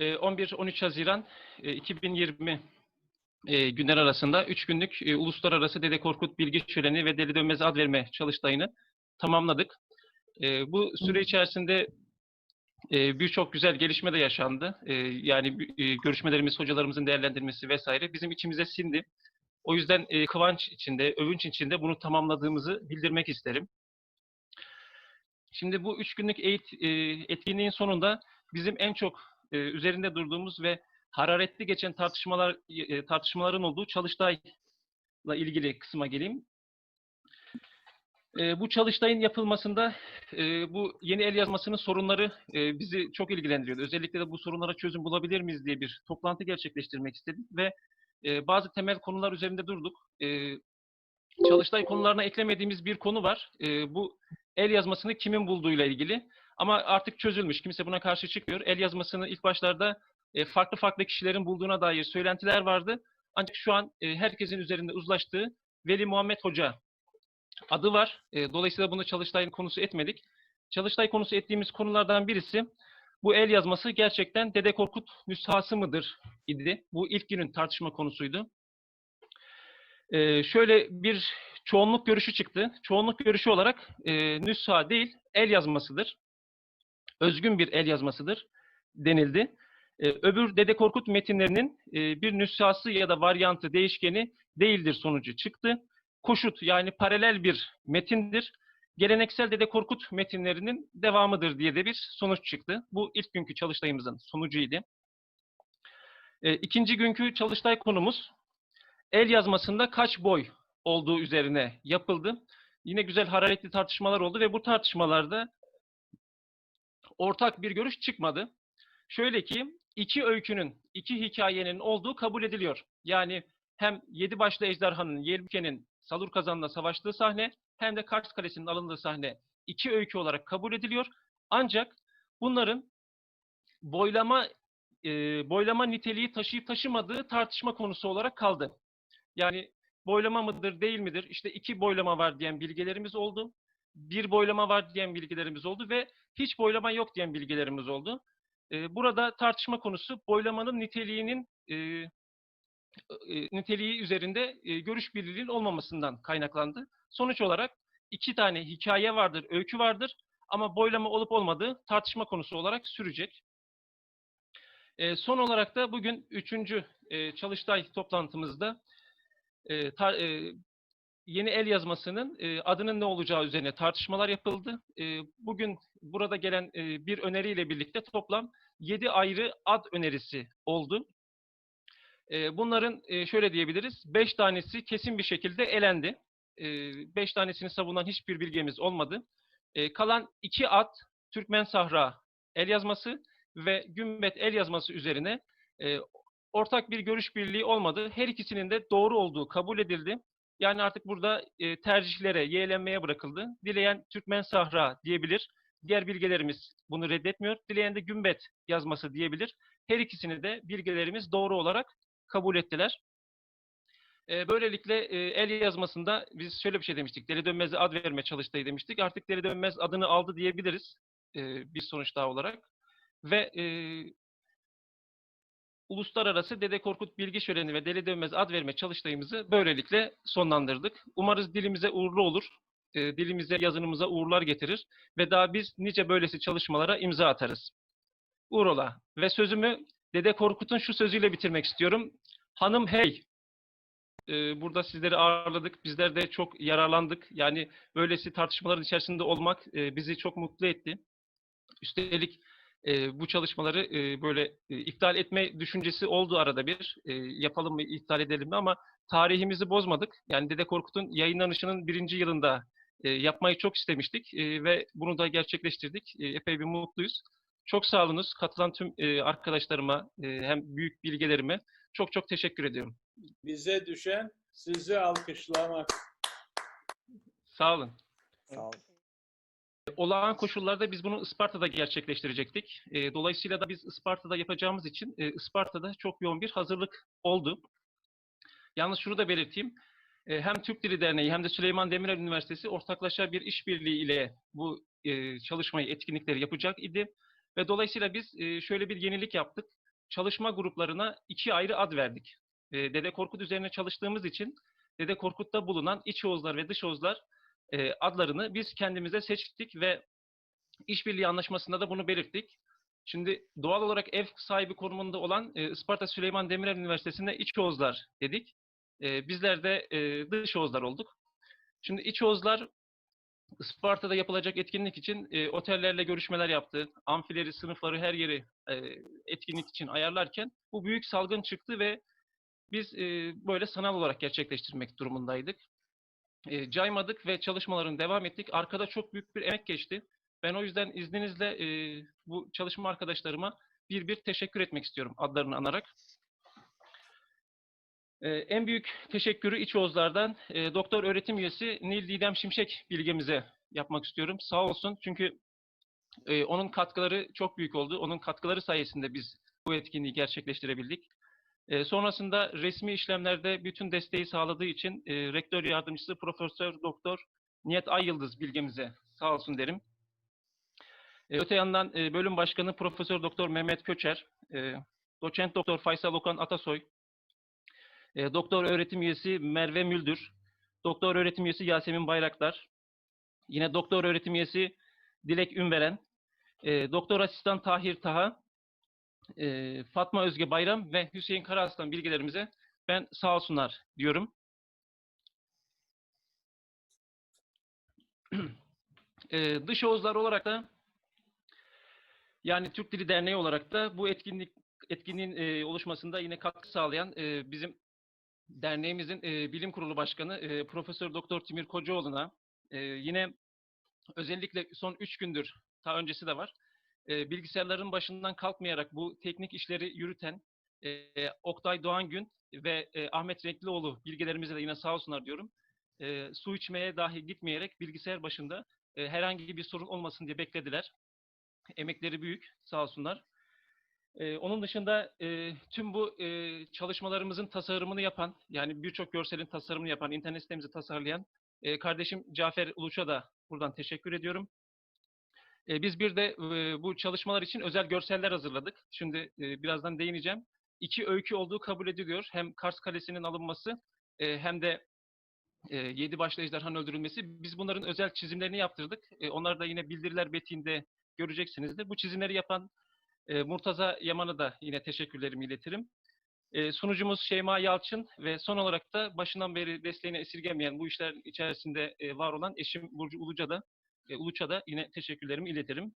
Ee, 11-13 Haziran e, 2020 e, günler arasında 3 günlük e, Uluslararası Dede Korkut Bilgi Şöleni ve Deli Dönmez ad verme çalıştayını tamamladık. E, Bu süre içerisinde e, birçok güzel gelişme de yaşandı. E, Yani e, görüşmelerimiz, hocalarımızın değerlendirmesi vesaire bizim içimize sindi. O yüzden e, kıvanç içinde, övünç içinde bunu tamamladığımızı bildirmek isterim. Şimdi bu üç günlük eğit, e, etkinliğin sonunda bizim en çok e, üzerinde durduğumuz ve hararetli geçen tartışmalar e, tartışmaların olduğu çalıştayla ilgili kısma geleyim. E, bu çalıştayın yapılmasında e, bu yeni el yazmasının sorunları e, bizi çok ilgilendiriyordu. Özellikle de bu sorunlara çözüm bulabilir miyiz diye bir toplantı gerçekleştirmek istedik ve e, bazı temel konular üzerinde durduk. E, çalıştay konularına eklemediğimiz bir konu var. E, bu el yazmasını kimin bulduğuyla ilgili. Ama artık çözülmüş. Kimse buna karşı çıkmıyor. El yazmasını ilk başlarda e, farklı farklı kişilerin bulduğuna dair söylentiler vardı. Ancak şu an e, herkesin üzerinde uzlaştığı Veli Muhammed Hoca adı var. E, Dolayısıyla bunu Çalıştay'ın konusu etmedik. Çalıştay konusu ettiğimiz konulardan birisi bu el yazması gerçekten Dede Korkut nüshası mıdır idi. Bu ilk günün tartışma konusuydu. E, Şöyle bir çoğunluk görüşü çıktı. Çoğunluk görüşü olarak e, nüsha değil, el yazmasıdır. Özgün bir el yazmasıdır denildi. E, öbür Dede Korkut metinlerinin e, bir nüshası ya da varyantı, değişkeni değildir sonucu çıktı. Koşut yani paralel bir metindir. Geleneksel Dede Korkut metinlerinin devamıdır diye de bir sonuç çıktı. Bu ilk günkü çalıştayımızın sonucuydu. E, ikinci günkü çalıştay konumuz el yazmasında kaç boy olduğu üzerine yapıldı. Yine güzel hararetli tartışmalar oldu ve bu tartışmalarda ortak bir görüş çıkmadı. Şöyle ki iki öykünün, iki hikayenin olduğu kabul ediliyor. Yani hem yedi başlı ejderhanın, Yelbuke'nin Salur Kazan'la savaştığı sahne hem de Kars Kalesi'nin alındığı sahne iki öykü olarak kabul ediliyor. Ancak bunların boylama e, boylama niteliği taşıyıp taşımadığı tartışma konusu olarak kaldı. Yani boylama mıdır, değil midir? İşte iki boylama var diyen bilgilerimiz oldu. Bir boylama var diyen bilgilerimiz oldu ve hiç boylama yok diyen bilgilerimiz oldu. Ee, Burada tartışma konusu boylamanın niteliğinin e, e, niteliği üzerinde görüş birliğinin olmamasından kaynaklandı. Sonuç olarak iki tane hikaye vardır, öykü vardır ama boylama olup olmadığı tartışma konusu olarak sürecek. Son olarak da bugün üçüncü çalıştay toplantımızda yeni el yazmasının adının ne olacağı üzerine tartışmalar yapıldı. Bugün burada gelen bir öneriyle birlikte toplam 7 ayrı ad önerisi oldu. E, bunların e, şöyle diyebiliriz, 5 tanesi kesin bir şekilde elendi. 5 tanesini savunan hiçbir bilgimiz olmadı. E, kalan 2 ad Türkmen Sahra el yazması ve Gümbet el yazması üzerine e, ortak bir görüş birliği olmadı. Her ikisinin de doğru olduğu kabul edildi. Yani artık burada e, tercihlere, yeğlenmeye bırakıldı. Dileyen Türkmen Sahra diyebilir. Diğer bilgelerimiz bunu reddetmiyor. Dileyen de Gümbet yazması diyebilir. Her ikisini de bilgelerimiz doğru olarak kabul ettiler. Böylelikle el yazmasında biz şöyle bir şey demiştik. Deli Dönmez'e ad verme çalıştayı demiştik. Artık Deli Dönmez adını aldı diyebiliriz bir sonuç daha olarak. Ve Uluslararası Dede Korkut Bilgi Şöleni ve Deli Dönmez ad verme çalıştayımızı böylelikle sonlandırdık. Umarız dilimize uğurlu olur, e, dilimize, yazınımıza uğurlar getirir ve daha biz nice böylesi çalışmalara imza atarız. Uğur ola. Ve sözümü Dede Korkut'un şu sözüyle bitirmek istiyorum. Hanım hey, e, burada sizleri ağırladık. Bizler de çok yararlandık. Yani böylesi tartışmaların içerisinde olmak e, bizi çok mutlu etti. Üstelik e, bu çalışmaları böyle iptal etme düşüncesi oldu arada bir. Yapalım mı, iptal edelim mi ama tarihimizi bozmadık. Yani Dede Korkut'un yayınlanışının birinci yılında yapmayı çok istemiştik ve bunu da gerçekleştirdik. Epey bir mutluyuz. Çok sağ olunuz. Katılan tüm e, arkadaşlarıma, e, hem büyük bilgelerime çok çok teşekkür ediyorum. Bize düşen sizi alkışlamak. Sağ olun. Sağ olun. Olağan koşullarda biz bunu Isparta'da gerçekleştirecektik. E, dolayısıyla da biz Isparta'da yapacağımız için e, Isparta'da çok yoğun bir hazırlık oldu. Yalnız şunu da belirteyim. E, hem Türk Dili Derneği hem de Süleyman Demirel Üniversitesi ortaklaşa bir işbirliği ile bu e, çalışmayı, etkinlikleri yapacak idi. Ve dolayısıyla biz e, şöyle bir yenilik yaptık. Çalışma gruplarına iki ayrı ad verdik. E, Dede Korkut üzerine çalıştığımız için Dede Korkut'ta bulunan iç Oğuzlar ve dış Oğuzlar e, adlarını biz kendimize seçtik ve işbirliği anlaşmasında da bunu belirttik. Şimdi doğal olarak ev sahibi konumunda olan Isparta Süleyman Demirel Üniversitesi'nde İç Oğuzlar dedik. Bizler de dış Oğuzlar olduk. Şimdi İç Oğuzlar Isparta'da yapılacak etkinlik için e, otellerle görüşmeler yaptı. Amfileri, sınıfları, her yeri e, etkinlik için ayarlarken bu büyük salgın çıktı ve biz e, böyle sanal olarak gerçekleştirmek durumundaydık. E, caymadık ve çalışmaların devam ettik. Arkada çok büyük bir emek geçti. Ben o yüzden izninizle e, bu çalışma arkadaşlarıma bir bir teşekkür etmek istiyorum adlarını anarak. E, en büyük teşekkürü İç Oğuzlar'dan e, doktor öğretim üyesi Nil Didem Şimşek bilgemize yapmak istiyorum. Sağ olsun çünkü e, onun katkıları çok büyük oldu. Onun katkıları sayesinde biz bu etkinliği gerçekleştirebildik. E, sonrasında resmi işlemlerde bütün desteği sağladığı için rektör yardımcısı Profesör Doktor Niyet Ay Yıldız bilgemize sağ olsun derim. Öte yandan bölüm başkanı Profesör Doktor Mehmet Köçer, doçent Doktor Faysal Okan Atasoy, e, doktor öğretim üyesi Merve Müldür, doktor öğretim üyesi Yasemin Bayraktar, yine doktor öğretim üyesi Dilek Ünveren, e, doktor asistan Tahir Taha, e, Fatma Özge Bayram ve Hüseyin Karaaslan bilgilerimize ben sağ olsunlar diyorum. e, dış Oğuzlar olarak da yani Türk Dili Derneği olarak da bu etkinlik etkinliğin e, oluşmasında yine katkı sağlayan e, bizim derneğimizin e, bilim kurulu başkanı e, Profesör Doktor Timur Kocaoğlu'na e, yine özellikle son üç gündür daha öncesi de var e, bilgisayarların başından kalkmayarak bu teknik işleri yürüten e, Oktay Doğangün ve e, Ahmet Renklioğlu bilgilerimize de yine sağ olsunlar diyorum. E, su içmeye dahi gitmeyerek bilgisayar başında e, herhangi bir sorun olmasın diye beklediler. Emekleri büyük sağ olsunlar. E, onun dışında e, tüm bu e, çalışmalarımızın tasarımını yapan, yani birçok görselin tasarımını yapan, internet sitemizi tasarlayan e, kardeşim Cafer Uluç'a da buradan teşekkür ediyorum. E, biz bir de e, bu çalışmalar için özel görseller hazırladık. Şimdi e, birazdan değineceğim. İki öykü olduğu kabul ediliyor. Hem Kars Kalesi'nin alınması e, hem de e, yedi başlı ejderhanın öldürülmesi. Biz bunların özel çizimlerini yaptırdık. E, onları da yine bildiriler betiğinde göreceksinizdir. Bu çizimleri yapan e, Murtaza Yaman'a da yine teşekkürlerimi iletirim. E, sunucumuz Şeyma Yalçın ve son olarak da başından beri desteğini esirgemeyen bu işler içerisinde e, var olan eşim Burcu Uluca da e, Uluç'a da yine teşekkürlerimi iletirim.